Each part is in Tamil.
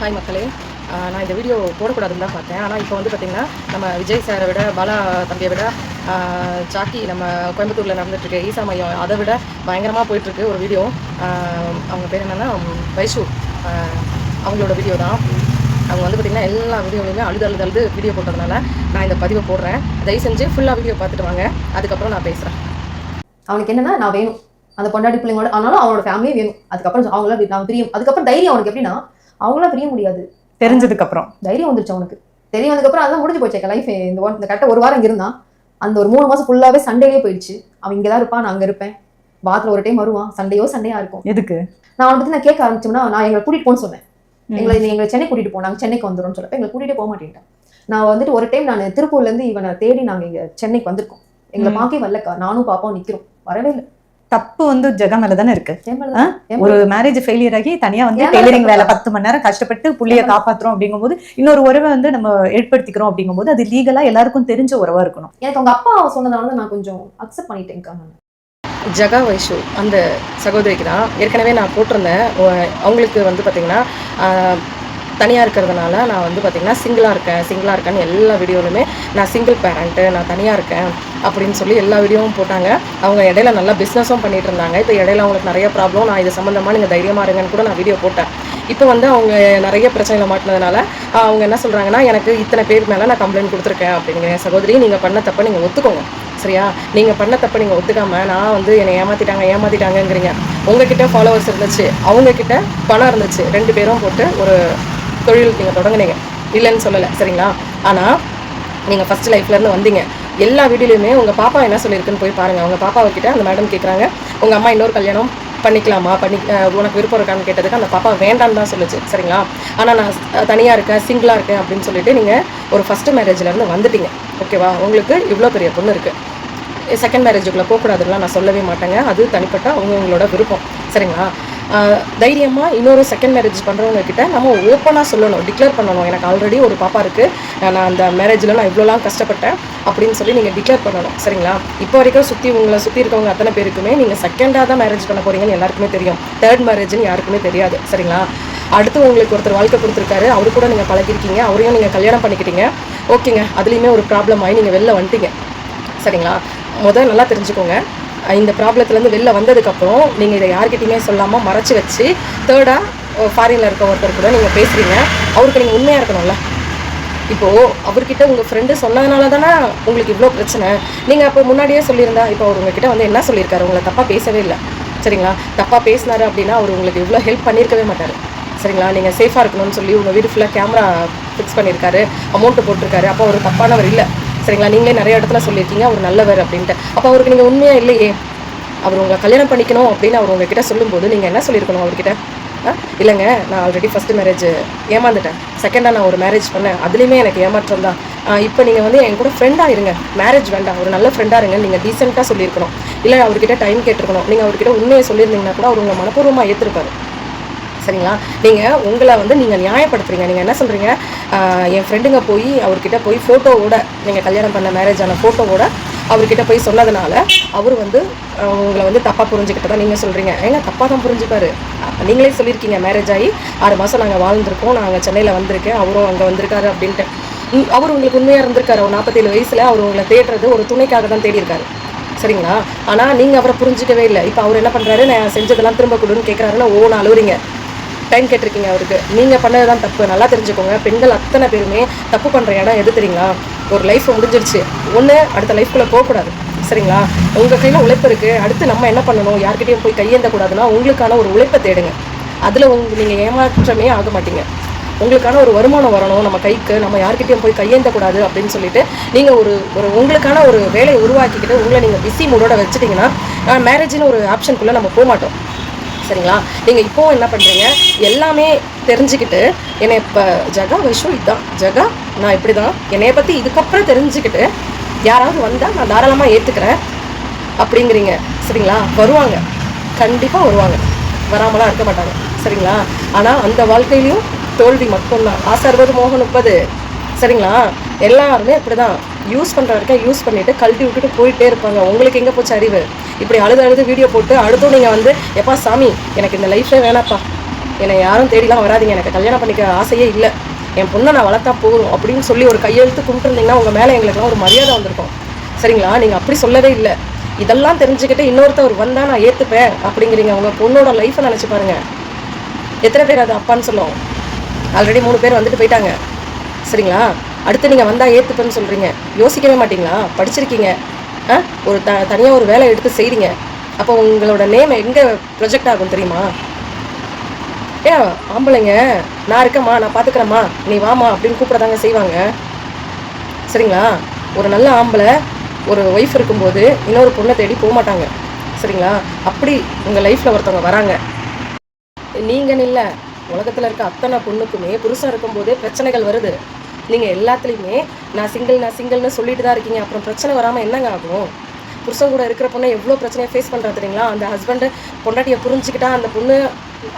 ஹாய் மக்களே. நான் இந்த வீடியோ போடக்கூடாதுன்னு தான் பார்த்தேன். ஆனால் இப்போ வந்து பார்த்திங்கன்னா நம்ம விஜய் சாரை விட பாலா தம்பியை விட சாக்கி நம்ம கோயம்புத்தூரில் நடந்துட்டுருக்கு. ஈசா மையம் அதை விட பயங்கரமாக போயிட்டுருக்கு ஒரு வீடியோ. அவங்க பேர் என்னென்னா வைஷு. அவங்களோட வீடியோ தான். அவங்க வந்து பார்த்திங்கன்னா எல்லா வீடியோலையுமே அழுது அழுது அழுது வீடியோ போட்டதுனால நான் இந்த பதிவை போடுறேன். தயவு செஞ்சு ஃபுல்லாக வீடியோ பார்த்துட்டு வாங்க. அதுக்கப்புறம் நான் பேசுகிறேன் அவனுக்கு என்னென்னா நான் வேணும். அந்த பொண்டாடி பிள்ளைங்களோட ஆனாலும் அவனோட ஃபேமிலியும் வேணும். அதுக்கப்புறம் அவங்களாம் நான் பிரியும். அதுக்கப்புறம் தைரியம் அவனுக்கு எப்படின்னா அவங்களாம் பிரிய முடியாது. தெரிஞ்சதுக்கு அப்புறம். தைரியம் வந்துருச்சு அவனுக்கு. தெரிய வந்ததுக்கப்புறம் அதான் முடிஞ்சு போச்சு. லைஃப் இந்த one- இந்த கரெக்டாக ஒரு வாரம் இங்க இருந்தான். அந்த ஒரு மூணு மாசம் ஃபுல்லாவே சண்டேலே போயிடுச்சு. அவன் இங்கே தான் இருப்பான் நான் அங்கே இருப்பேன். வாரத்தில் ஒரு டைம் வருவான். சண்டையோ சண்டையா இருக்கும். எதுக்கு? நான் அவனை பத்தி நான் கேட்க ஆரம்பிச்சோம்னா நான் எங்களை கூட்டிட்டு போன்னு சொன்னேன். எங்களை எங்களை சென்னை கூட்டிட்டு போனாங்க சென்னைக்கு வந்துடும்னு சொல்லப்ப எங்களை கூட்டிட்டு போக மாட்டேன்ட்டேன். நான் வந்துட்டு ஒரு டைம் நான் திருப்பூர்ல இருந்து இவனை தேடி நாங்க இங்க சென்னைக்கு வந்திருக்கோம். எங்களை. பார்க்கவே வரலக்கா. நானும் பாப்பாவும் நிக்கிறோம். வரவே இல்லை. தப்பு வந்து ஜெகா மேல தானே இருக்கு. ஒரு மேரேஜ் ஃபெயிலியர் ஆகி தனியா வந்து டெய்லரிங் வேலை? பத்து மணி நேரம் கஷ்டப்பட்டு புள்ளைய? காப்பாத்துறோம் அப்படிங்கும்போது இன்னொரு உறவை வந்து நம்ம ஏற்படுத்திக்கிறோம் அப்படிங்கும்போது அது லீகலா எல்லாருக்கும் தெரிஞ்ச உறவா இருக்கணும். எனக்கு அவங்க அப்பா சொன்னதால நான் கொஞ்சம் அக்செப்ட் பண்ணிட்டேன்க்கா நான். ஜகா வைஷு அந்த சகோதரிக்கு தான் ஏற்கனவே நான் போட்டிருந்தேன். அவங்களுக்கு வந்து பார்த்திங்கன்னா தனியாக இருக்கிறதுனால நான் வந்து பார்த்திங்கன்னா சிங்கிளாக இருக்கேன். சிங்கிளாக இருக்கேன்னு எல்லா வீடியோலையுமே நான் சிங்கிள் பேரண்ட்டு நான் தனியாக இருக்கேன் அப்படின்னு சொல்லி எல்லா வீடியோவும் போட்டாங்க. அவங்க இடையில நல்லா பிஸ்னஸும் பண்ணிட்டு இருந்தாங்க. இப்போ இடையில அவங்களுக்கு நிறைய ப்ராப்ளம் நான் இது சம்மந்தமாக நீங்கள் தைரியமாக இருங்கன்னு கூட நான் வீடியோ போட்டேன். இப்போ வந்து அவங்க நிறைய பிரச்சனையில் மாட்டினதுனால அவங்க என்ன சொல்கிறாங்கன்னா எனக்கு இத்தனை பேர் மேலே நான் கம்ப்ளைண்ட் கொடுத்துருக்கேன் அப்படிங்கிற சகோதரி நீங்கள் பண்ண தப்ப நீங்கள் ஒத்துக்கோங்க. சரியா? நீங்கள் பண்ண தப்ப நீங்கள் ஒத்துக்காம நான் வந்து என்னை ஏமாத்திட்டாங்க ஏமாத்திட்டாங்கங்கிறீங்க. உங்ககிட்ட ஃபாலோவர்ஸ் இருந்துச்சு. அவங்கக்கிட்ட பணம் இருந்துச்சு. ரெண்டு பேரும் போட்டு ஒரு தொழில் நீங்கள் தொடங்குனீங்க. இல்லைன்னு சொல்லலை சரிங்களா? ஆனால் நீங்கள் ஃபஸ்ட் லைஃப்லேருந்து வந்தீங்க. எல்லா வீடியோலையுமே உங்கள் பாப்பா என்ன சொல்லியிருக்குன்னு போய் பாருங்கள் அவங்க பாப்பாவை கிட்ட அந்த மேடம் கேட்குறாங்க உங்கள் அம்மா இன்னொரு கல்யாணம் பண்ணிக்கலாமா? பண்ணி உனக்கு விருப்பம் இருக்கான்னு கேட்டதுக்கு அந்த பாப்பா வேண்டான்னு தான் சொல்லுச்சு சரிங்களா? ஆனால் நான் தனியாக இருக்கேன் சிங்கிளாக இருக்கேன் அப்படின்னு சொல்லிட்டு நீங்கள் ஒரு ஃபஸ்ட்டு மேரேஜ்லேருந்து வந்துட்டீங்க. ஓகேவா உங்களுக்கு இவ்வளோ பெரிய பொண்ணு இருக்குது செகண்ட் மேரேஜுக்குள்ளே போகக்கூடாதுலாம் நான் சொல்லவே மாட்டேங்க. அது தனிப்பட்ட அவங்க உங்களோட விருப்பம் சரிங்களா? தைரியமாக இன்னொரு செகண்ட் மேரேஜ் பண்ணுறவங்க கிட்ட நம்ம ஓப்பனாக சொல்லணும். டிக்ளேர் பண்ணணும். எனக்கு ஆல்ரெடி ஒரு பாப்பா இருக்குது நான் அந்த மேரேஜில் நான் இவ்வளோலாம் கஷ்டப்பட்டேன் அப்படின்னு சொல்லி நீங்கள் டிக்ளேர் பண்ணணும். சரிங்களா? இப்போ வரைக்கும் சுற்றி உங்களை சுற்றி இருக்கவங்க அத்தனை பேருக்குமே நீங்கள் செகண்டாக தான் மேரேஜ் பண்ண போகிறீங்கன்னு எல்லாருக்குமே தெரியும். தேர்ட் மேரேஜ்னு யாருக்குமே தெரியாது. சரிங்களா? அடுத்து உங்களுக்கு ஒருத்தர் வாழ்க்கை கொடுத்துருக்காரு. அவரு கூட நீங்கள் பழகிருக்கீங்க. அவரையும் நீங்கள் கல்யாணம் பண்ணிக்கிட்டீங்க. ஓகேங்க அதுலேயுமே ஒரு ப்ராப்ளம் ஆகி நீங்கள் வெளில வந்துட்டீங்க. சரிங்களா? முதல் நல்லா தெரிஞ்சுக்கோங்க. இந்த ப்ராப்ளத்துலேருந்து வெளில வந்ததுக்கப்புறம் நீங்கள் இதை யார்கிட்டையுமே சொல்லாமல் மறைச்சி வச்சு தேர்டாக ஃபாரினில் இருக்க ஒருத்தர் கூட நீங்கள் பேசுகிறீங்க அவருக்கு நீங்கள் உண்மையாக இருக்கணும்ல. இப்போது அவர்கிட்ட உங்கள் ஃப்ரெண்டு சொன்னதுனால தானே உங்களுக்கு இவ்வளோ பிரச்சனை. நீங்கள் அப்போ முன்னாடியே சொல்லியிருந்தா இப்போ அவர் உங்ககிட்ட வந்து என்ன சொல்லியிருக்காரு? உங்களை தப்பாக பேசவே இல்லை. சரிங்களா? தப்பாக பேசினாரு அப்படின்னா அவர் உங்களுக்கு இவ்வளோ ஹெல்ப் பண்ணியிருக்கவே மாட்டார். சரிங்களா? நீங்கள் சேஃபாக இருக்கணும்னு சொல்லி உங்கள் வீடு ஃபுல்லாக கேமரா ஃபிக்ஸ் பண்ணியிருக்காரு. அமௌண்ட்டு போட்டிருக்காரு. அப்போ அவர் தப்பானவர் இல்லை. சரிங்களா? நீங்களே நிறைய இடத்துல சொல்லியிருக்கீங்க. அவர் நல்லவர் அப்படின்ட்டு. அப்போ அவருக்கு நீங்கள் உண்மையாக இல்லையே? அவர் உங்களை கல்யாணம் பண்ணிக்கணும் அப்படின்னு அவர் உங்ககிட்ட சொல்லும்போது நீங்கள் என்ன சொல்லியிருக்கணும் அவர்கிட்ட? ஆ? இல்லைங்க நான் ஆல்ரெடி ஃபஸ்ட்டு மேரேஜ் ஏமாந்துட்டேன். செகண்டாக நான் ஒரு மேரேஜ் பண்ணேன். அதுலேயுமே எனக்கு ஏமாற்றம் தான். இப்போ நீங்கள் வந்து என் கூட ஃப்ரெண்டாக இருங்க. மேரேஜ் வேண்டாம். ஒரு நல்ல ஃப்ரெண்டாக இருங்க நீங்கள் டீசெண்டாக சொல்லியிருக்கணும். இல்லை அவர்கிட்ட டைம் கேட்டிருக்கணும். நீங்கள் அவர்கிட்ட உண்மையை சொல்லியிருந்தீங்கன்னா கூட அவர் உங்களை மனப்பூர்வமாக ஏற்றிருப்பாரு சரிங்களா? நீங்கள் உங்களை வந்து நீங்கள் நியாயப்படுத்துறீங்க. நீங்கள் என்ன சொல்கிறீங்க என் ஃப்ரெண்டுங்க போய் அவர்கிட்ட போய் ஃபோட்டோவோட நீங்கள் கல்யாணம் பண்ண மேரேஜ் ஆன ஃபோட்டோவோட அவர்கிட்ட போய் சொன்னதுனால அவர் வந்து உங்களை வந்து தப்பாக புரிஞ்சுக்கிட்டதா நீங்கள் சொல்கிறீங்க ஏங்க தப்பாக தான் புரிஞ்சுப்பாரு. நீங்களே சொல்லியிருக்கீங்க மேரேஜ் ஆகி ஆறு மாதம் நாங்கள் வாழ்ந்துருக்கோம். நாங்கள் சென்னையில் வந்திருக்கேன். அவரும் அங்கே வந்திருக்காரு அப்படின்ட்டு. அவர் உங்களுக்கு உண்மையாக இருந்திருக்காரு. ஒரு நாற்பத்தேழு வயசில் அவர் உங்களை தேடுறது ஒரு துணைக்காக தான் தேடியிருக்காரு. சரிங்களா? ஆனால் நீங்கள் அவரை புரிஞ்சிக்கவே இல்லை. இப்போ அவர் என்ன பண்ணுறாரு நான் செஞ்சதெல்லாம் திரும்ப கொடுன்னு கேட்குறாருன்னு ஓன அழுவுறீங்க. டைம் கேட்டிருக்கீங்க அவருக்கு. நீங்கள் பண்ணது தான் தப்பு. நல்லா தெரிஞ்சுக்கோங்க. பெண்கள் அத்தனை பேருமே தப்பு பண்ணுற இடம் எது தெரியுங்களா? ஒரு லைஃப் முடிஞ்சிருச்சு. ஒன்று அடுத்த லைஃப்குள்ளே போகக்கூடாது. சரிங்களா? உங்கள் கையில் உழைப்பு இருக்குது அடுத்து நம்ம என்ன பண்ணணும்? யார்கிட்டையும் போய் கையேந்தக்கூடாதுன்னா உங்களுக்கான ஒரு உழைப்பை தேடுங்க. அதில் உங்க நீங்கள் ஏமாற்றமே ஆக மாட்டீங்க. உங்களுக்கான ஒரு வருமானம் வரணும். நம்ம கைக்கு நம்ம யார்கிட்டையும் போய் கையேந்தக்கூடாது அப்படின்னு சொல்லிட்டு நீங்கள் ஒரு ஒரு உங்களுக்கான ஒரு வேலையை உருவாக்கிக்கிட்டு உங்களை நீங்கள் பிஸி மூடோட வச்சுட்டிங்கன்னா மேரேஜ்னு ஒரு ஆப்ஷனுக்குள்ளே நம்ம போக மாட்டோம் சரிங்களா? நீங்கள் இப்போவும் என்ன பண்ணுறீங்க எல்லாமே தெரிஞ்சுக்கிட்டு என்னை இப்போ ஜகா வைஷு இதுதான் ஜகா நான் இப்படி தான் என்னைய பற்றி இதுக்கப்புறம் தெரிஞ்சுக்கிட்டு யாராவது வந்தால் நான் தாராளமாக ஏற்றுக்கிறேன் அப்படிங்கிறீங்க. சரிங்களா? வருவாங்க. கண்டிப்பாக வருவாங்க. வராமலாம் இருக்க மாட்டாங்க. சரிங்களா? ஆனால் அந்த வாழ்க்கையிலையும் தோல்வி மட்டும்தான். ஆசை அறுபது மோகம் முப்பது. சரிங்களா? எல்லாருமே அப்படிதான். யூஸ் பண்ணுற வரைக்கும் யூஸ் பண்ணிவிட்டு கழட்டி விட்டுட்டு போயிட்டே இருப்பாங்க. உங்களுக்கு எங்கே போச்சு அறிவு? இப்படி அழுது அழுது வீடியோ போட்டு அடுத்தும் நீங்கள் வந்து எப்பா சாமி எனக்கு இந்த லைஃபே வேணாப்பா. என்னை யாரும் தேடிலாம் வராதீங்க. எனக்கு கல்யாணம் பண்ணிக்க ஆசையே இல்லை. என் பொண்ணை நான் வளர்த்தா போதும். அப்படின்னு சொல்லி ஒரு கையெழுத்து கும்பிட்டுருந்தீங்கன்னா உங்கள் மேலே எங்களுக்குலாம் ஒரு மரியாதை வந்திருக்கும். சரிங்களா? நீங்கள் அப்படி சொல்லவே இல்லை. இதெல்லாம் தெரிஞ்சுக்கிட்டு இன்னொருத்தவர் வந்தால் நான் ஏற்றுப்பேன் அப்படிங்கிறீங்க. உங்கள் பொண்ணோட லைஃப்பை நினச்சி பாருங்கள் எத்தனை பேர் அது அப்பான்னு சொல்லும் ஆல்ரெடி மூணு பேர் வந்துட்டு போயிட்டாங்க. சரிங்களா? அடுத்து நீங்கள் வந்தால் ஏற்றுப்பேன்னு சொல்கிறீங்க யோசிக்கவே மாட்டிங்களா? படிச்சிருக்கீங்க. ஆ? ஒரு த தனியாக ஒரு வேலை எடுத்து செய்கிறீங்க அப்போ உங்களோட நேம் எங்கே ப்ரொஜெக்ட் ஆகும் தெரியுமா? ஏன் ஆம்பளைங்க நான் இருக்கேம்மா நான் பார்த்துக்கிறேம்மா நீ வாமா அப்படின்னு கூப்பிடதாங்க செய்வாங்க. சரிங்களா? ஒரு நல்ல ஆம்பளை ஒரு ஒய்ஃப் இருக்கும்போது இன்னொரு பொண்ணை தேடி போக மாட்டாங்க. சரிங்களா? அப்படி உங்கள் லைஃப்பில் ஒருத்தவங்க வராங்க. நீங்கன்னு இல்லை. உலகத்தில் இருக்க அத்தனை பொண்ணுக்குமே புருஷன் இருக்கும்போதே பிரச்சனைகள் வருது. நீங்கள் எல்லாத்துலேயுமே நான் சிங்கிள் நான் சிங்கிள்னு சொல்லிட்டு தான் இருக்கீங்க. அப்புறம் பிரச்சனை வராமல் என்னங்க ஆகும்? புருஷன் கூட இருக்கிற பொண்ணை எவ்வளோ பிரச்சனையை ஃபேஸ் பண்ணுறா தெரியுங்களா? அந்த ஹஸ்பண்டு பொண்டாட்டியை புரிஞ்சுக்கிட்டா அந்த பொண்ணு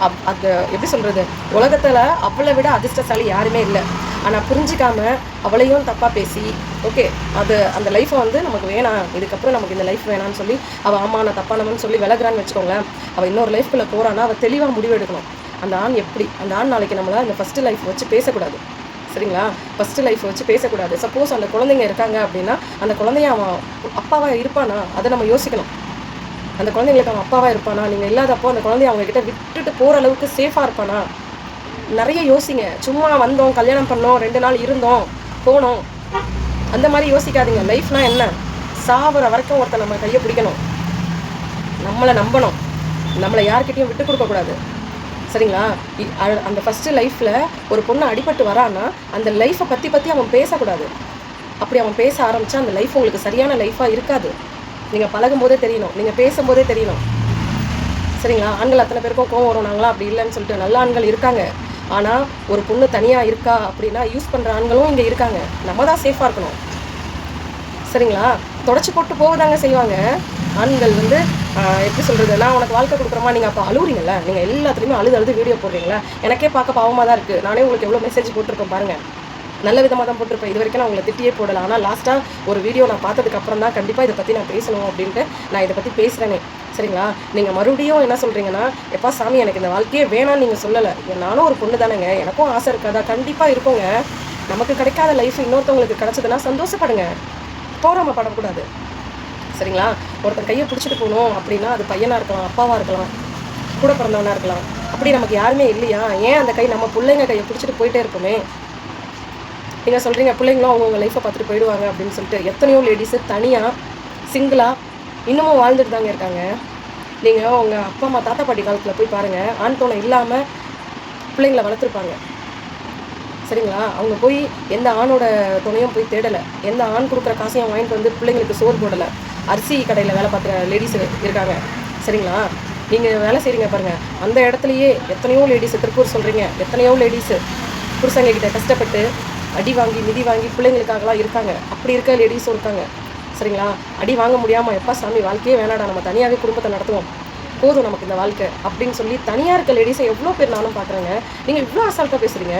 அப் அது எப்படி சொல்கிறது உலகத்தில் அவளை விட அதிர்ஷ்டசாலி யாருமே இல்லை. ஆனால் புரிஞ்சிக்காம அவளையும் தப்பாக பேசி ஓகே அது அந்த லைஃப்பை வந்து நமக்கு வேணாம். இதுக்கப்புறம் நமக்கு இந்த லைஃப் வேணாம்னு சொல்லி அவள் ஆமாம் நான் தப்பானவன்னு சொல்லி விலகிறான்னு வச்சுக்கோங்களேன். அவள் இன்னொரு லைஃப்குள்ளே போகிறான்னா அவள் தெளிவாக முடிவெடுக்கணும் அந்த ஆண் எப்படி? அந்த ஆண் நாளைக்கு நம்மளை அந்த ஃபஸ்ட்டு லைஃப் வச்சு பேசக்கூடாது. சரிங்களா? ஃபஸ்ட்டு லைஃப் வச்சு பேசக்கூடாது. சப்போஸ் அந்த குழந்தைங்க இருக்காங்க அப்படின்னா அந்த குழந்தைய அவன் அப்பாவாக இருப்பானா? அதை நம்ம யோசிக்கணும். அந்த குழந்தைங்களுக்கு அவன் அப்பாவாக இருப்பானா? நீங்கள் இல்லாதப்போ அந்த குழந்தைய அவங்க கிட்ட விட்டுட்டு போகிற அளவுக்கு சேஃபாக இருப்பானா? நிறைய யோசிங்க. சும்மா வந்தோம் கல்யாணம் பண்ணோம் ரெண்டு நாள் இருந்தோம் போனோம். அந்த மாதிரி யோசிக்காதீங்க. லைஃப்னா என்ன? சாவர வரைக்கும் ஒருத்தன் நம்ம கையை பிடிக்கணும். நம்மளை நம்பணும். நம்மளை யார்கிட்டையும் விட்டு கொடுக்கக்கூடாது சரிங்களா? இ- அ- அந்த ஃபஸ்ட்டு லைஃப்பில் ஒரு பொண்ணு அடிபட்டு வரான்னா அந்த லைஃப்பை பற்றி பற்றி அவன் பேசக்கூடாது. அப்படி அவன் பேச ஆரம்பித்தா அந்த லைஃப் உங்களுக்கு சரியான லைஃபாக இருக்காது. நீங்கள் பழகும் போதே தெரியணும். நீங்கள் பேசும்போதே தெரியணும். சரிங்களா? ஆண்கள் அத்தனை பேருக்கும் கோவம் வரும். நாங்களா அப்படி இல்லைன்னு சொல்லிட்டு நல்ல ஆண்கள் இருக்காங்க. ஆனால் ஒரு பொண்ணு தனியாக இருக்கா அப்படின்னா யூஸ் பண்ணுற ஆண்களும் இங்கே இருக்காங்க. நம்ம தான் சேஃபாக இருக்கணும். சரிங்களா? தொடச்சி போட்டு போவதாங்க செய்வாங்க. ஆண்கள் வந்து எப்படி சொல்கிறது நான் உனக்கு வாழ்க்கை கொடுக்குறோமா நீங்கள் அப்போ அழுகுறீங்கள நீங்கள் எல்லாத்துலேயுமே அழுது அழுது வீடியோ போடுறீங்களா? எனக்கே பார்க்க பாவமாக தான் இருக்குது நானே உங்களுக்கு எவ்வளோ மெசேஜ் போட்டிருக்கேன் பாருங்கள் நல்ல விதமாக தான் போட்டிருப்பேன். இது வரைக்கும் நான் உங்களை திட்டியே போடல. ஆனால் லாஸ்ட்டாக ஒரு வீடியோ நான் பார்த்ததுக்கு அப்புறம் தான் கண்டிப்பாக இதை பற்றி நான் பேசணும் அப்படின்ட்டு நான் இதை பற்றி பேசுகிறேனே சரிங்களா? நீங்கள் மறுபடியும் என்ன சொல்கிறீங்கன்னா எப்பா சாமி எனக்கு இந்த வாழ்க்கையே வேணாம்னு நீங்கள் சொல்லலை. நானும் ஒரு பொண்ணு தானேங்க. எனக்கும் ஆசை இருக்காதா? கண்டிப்பாக இருக்குங்க. நமக்கு கிடைக்காத லைஃப் இன்னொருத்தவங்களுக்கு கிடைச்சதுன்னா சந்தோஷப்படுங்க. போராம படக்கூடாது. சரிங்களா? ஒருத்தன் கையை பிடிச்சிட்டு போகணும் அப்படின்னா அது பையனாக இருக்கலாம் அப்பாவாக இருக்கலாம் கூட பிறந்தவனாக இருக்கலாம். அப்படி நமக்கு யாருமே இல்லையா? ஏன் அந்த கை நம்ம பிள்ளைங்க கையை பிடிச்சிட்டு போயிட்டே இருக்குமே? நீங்கள் சொல்கிறீங்க பிள்ளைங்களும் அவங்கவுங்க லைஃப்பை பார்த்துட்டு போயிடுவாங்க அப்படின்னு சொல்லிட்டு எத்தனையோ லேடிஸு தனியாக சிங்கிளாக இன்னமும் வாழ்ந்துட்டு தாங்க இருக்காங்க. நீங்கள் உங்கள் அப்பா அம்மா தாத்தா பாட்டி காலத்தில் போய் பாருங்கள் ஆண் தோணை இல்லாமல் பிள்ளைங்களை வளர்த்துருப்பாங்க. சரிங்களா? அவங்க போய் எந்த ஆணோட துணையும் போய் தேடலை. எந்த ஆண் கொடுக்குற காசையும் வாங்கிட்டு வந்து பிள்ளைங்களுக்கு சோறு போடலை. அரிசி கடையில் வேலை பார்க்குற லேடிஸ் இருக்காங்க. சரிங்களா? நீங்கள் வேலை செய்கிறீங்க பாருங்கள் அந்த இடத்துலையே எத்தனையோ லேடிஸு திருப்பூர் சொல்கிறீங்க எத்தனையோ லேடிஸு புருஷங்க கிட்ட கஷ்டப்பட்டு அடி வாங்கி மிதி வாங்கி பிள்ளைங்களுக்காகலாம் இருக்காங்க. அப்படி இருக்க லேடிஸும் இருக்காங்க. சரிங்களா? அடி வாங்க முடியாமல் எப்பா சாமி வாழ்க்கையே வேணாடா. நம்ம தனியாகவே குடும்பத்தை நடத்துவோம். போதும் நமக்கு இந்த வாழ்க்கை அப்படின்னு சொல்லி தனியாக இருக்க லேடிஸை எவ்வளோ பேர் நானும் பார்க்குறேங்க. நீங்கள் இவ்வளோ அசால்ட்டாக பேசுகிறீங்க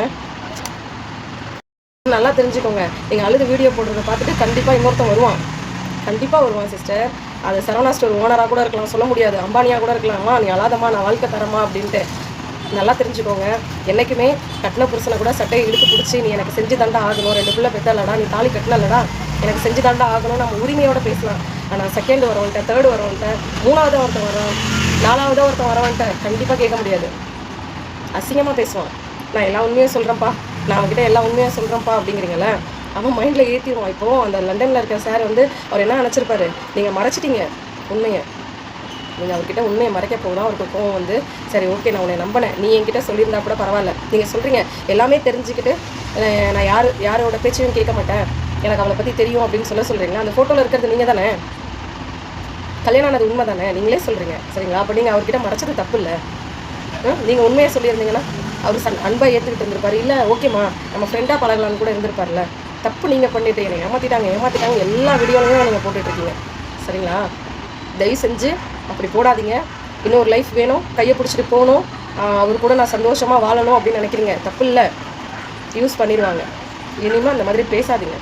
நல்லா தெரிஞ்சுக்கோங்க. நீங்கள் அழுது வீடியோ போடுறத பார்த்துட்டு கண்டிப்பாக இன்னொருத்தன் வருவான். கண்டிப்பாக வருவான் சிஸ்டர் அது சரவணா ஸ்டோர் ஓனராக கூட இருக்கலாம் சொல்ல முடியாது. அம்பானியாக கூட இருக்கலாமா. நீ அழாதம்மா நான் வாழ்க்கை தரமா அப்படின்ட்டு. நல்லா தெரிஞ்சுக்கோங்க. என்றைக்குமே கட்டின புருஷனை கூட சட்டையை இழுத்து பிடிச்சி நீ எனக்கு செஞ்சு தாண்டா ஆகணும். ரெண்டு பிள்ளை பெற்றலடா நீ தாலி கட்டினலடா எனக்கு செஞ்சு தாண்டா ஆகணும் நம்ம உரிமையோட பேசலாம். ஆனால் செகண்ட் வரவன்ட்ட தேர்டு வரவன்ட்ட மூணாவது ஒருத்தன் வரான் நாலாவது ஒருத்தன் வரவன்ட்ட கண்டிப்பாக கேட்க முடியாது. அசிங்கமாக பேசுவான். நான் எல்லா உண்மையும் சொல்கிறேன்ப்பா நான் அவன்கிட்ட எல்லா உண்மையாக சொல்கிறேன்ப்பா அப்படிங்கிறீங்களே அவன் மைண்டில் ஏற்றிடுவான் இப்போது அந்த லண்டனில் இருக்கிற சார் வந்து அவர் என்ன நினச்சிருப்பாரு? நீங்கள் மறைச்சிட்டீங்க உண்மையை. நீங்கள் அவர்கிட்ட உண்மையை மறைக்க போதான் அவருக்கு கோவம் வந்து சரி ஓகே நான் உன்னை நம்பினேன். நீ என்கிட்ட சொல்லியிருந்தா கூட பரவாயில்ல. நீங்கள் சொல்கிறீங்க எல்லாமே தெரிஞ்சுக்கிட்டு நான் யார் யாரோட பேச்சையும் கேட்க மாட்டேன். எனக்கு அவளை பற்றி தெரியும் அப்படின்னு சொல்ல சொல்கிறீங்களா அந்த ஃபோட்டோவில் இருக்கிறது நீங்கள் தானே? கல்யாணம் ஆனது உண்மை தானே? நீங்களே சொல்கிறீங்க சரிங்களா? அப்போ நீங்கள் அவர்கிட்ட மறைச்சது தப்பு இல்லை. நீங்கள் உண்மையை சொல்லியிருந்தீங்கன்னா அவர் சன் அன்பாக ஏற்றுக்கிட்டு இருந்திருப்பார். இல்லை ஓகேம்மா நம்ம ஃப்ரெண்டாக பழகலான்னு கூட இருந்திருப்பார்ல தப்பு நீங்கள் பண்ணிட்டு என்னை ஏமாற்றிட்டாங்க ஏமாற்றிட்டாங்க எல்லா வீடியோலையும் நீங்கள் போட்டுட்ருக்கீங்க. சரிங்களா? தயவு செஞ்சு அப்படி போடாதீங்க. இன்னொரு லைஃப் வேணும். கையை பிடிச்சிட்டு போகணும். அவர் கூட நான் சந்தோஷமாக வாழணும் அப்படின்னு நினைக்கிறீங்க. தப்பு இல்லை. யூஸ் பண்ணிடுவாங்க. இனிமேல் அந்த மாதிரி பேசாதீங்க.